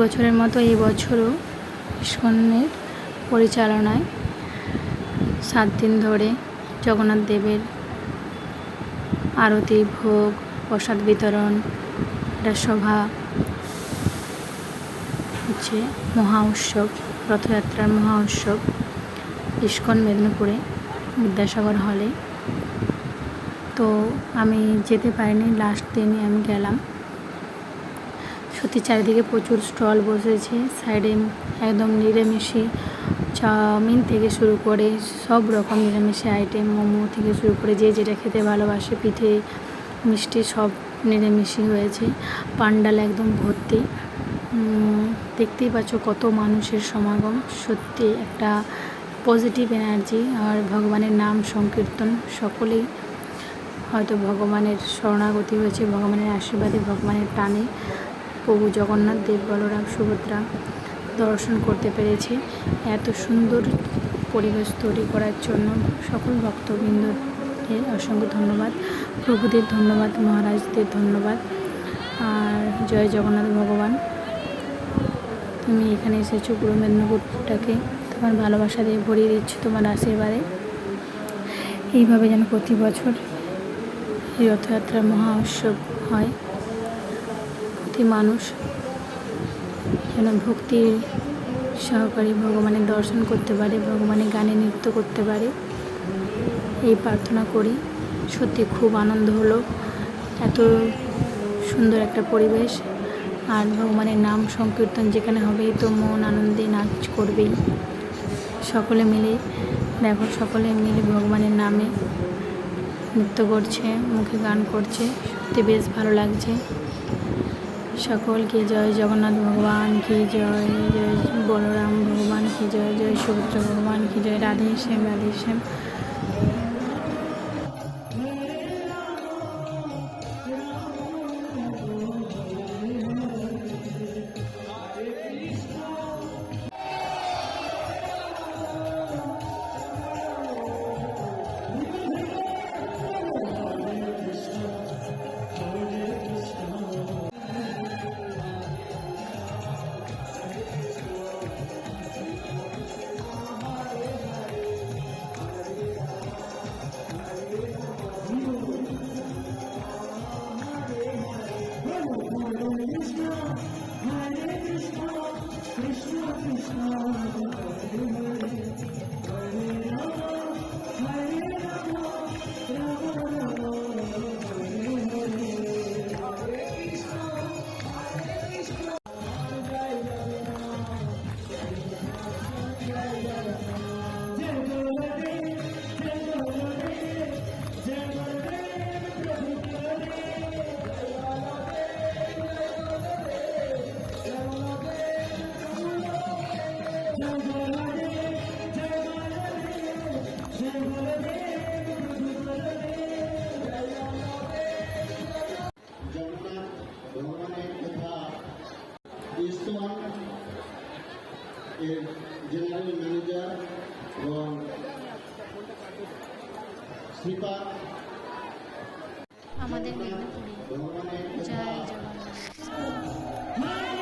বছরের মতো এই বছরও ইস্কনের পরিচালনায় সাত দিন ধরে জগন্নাথ দেবের আরতি, ভোগ, প্রসাদ বিতরণ, একটা সভা, হচ্ছে মহা উৎসব, রথযাত্রার মহা উৎসব ইস্কন মেদিনীপুরে বিদ্যাসাগর হলে তো আমি যেতে পারিনি লাস্ট দিনে আমি গেলাম। সত্যি চারিদিকে প্রচুর স্টল বসেছে, সাইডে একদম নিরামিষি চাউমিন থেকে শুরু করে সব রকম নিরামিষি আইটেম মোমো থেকে শুরু করে যে যেটা খেতে ভালোবাসে, পিঠে, মিষ্টি সব নিরামিষই হয়েছে। পান্ডাল একদম ভর্তি। দেখতেই পাচ্ছ কত মানুষের সমাগম। সত্যি একটা পজিটিভ এনার্জি আর ভগবানের নাম সংকীর্তন সকলেই হয়তো ভগবানের শরণাগতি হয়েছে, ভগবানের আশীর্বাদে, ভগবানের টানে। প্রভু জগন্নাথ দেব বলরাম সুভদ্রা দর্শন করতে পেরেছি। এত সুন্দর পরিবেশ তৈরি করার জন্য সকল ভক্তবৃন্দদের অসংখ্য ধন্যবাদ। প্রভুদের ধন্যবাদ, মহারাজদের ধন্যবাদ। আর জয় জগন্নাথ ভগবান। তুমি এখানে এসেছ পূর্ব মেদিনীপুরটাকে। তোমার ভালোবাসা দিয়ে ভরিয়ে দিচ্ছ তোমার আশীর্বাদে। এইভাবে যেন প্রতি বছর এই রথযাত্রার মহা উৎসব হয়। প্রতি মানুষ। যেন ভক্তি সহকারী ভগবানের দর্শন করতে পারে, ভগবানের গানে নৃত্য করতে পারে। এই প্রার্থনা করি। সত্যি খুব আনন্দ হলো। এত সুন্দর একটা পরিবেশ। আর ভগবানের নাম সংকীর্তন যেখানে হবেই তো মন আনন্দে নাচ করবেই। সকলে মিলে, দেখো সকলে মিলে ভগবানের নামে নৃত্য করছে, মুখে গান করছে। সত্যি বেশ ভালো লাগছে। সকলকে জয় জগন্নাথ ভগবান, কি জয় জয় বলরাম ভগবান, কি জয় জয় সুভদ্র ভগবান, কি জয় রাধে শ্যাম রাধে শ্যাম। জগন্নাথ এর জেনারেল ম্যানেজার এবং শ্রীপাদ আমাদের মেদিনীপুরে। জয় জগন্নাথ।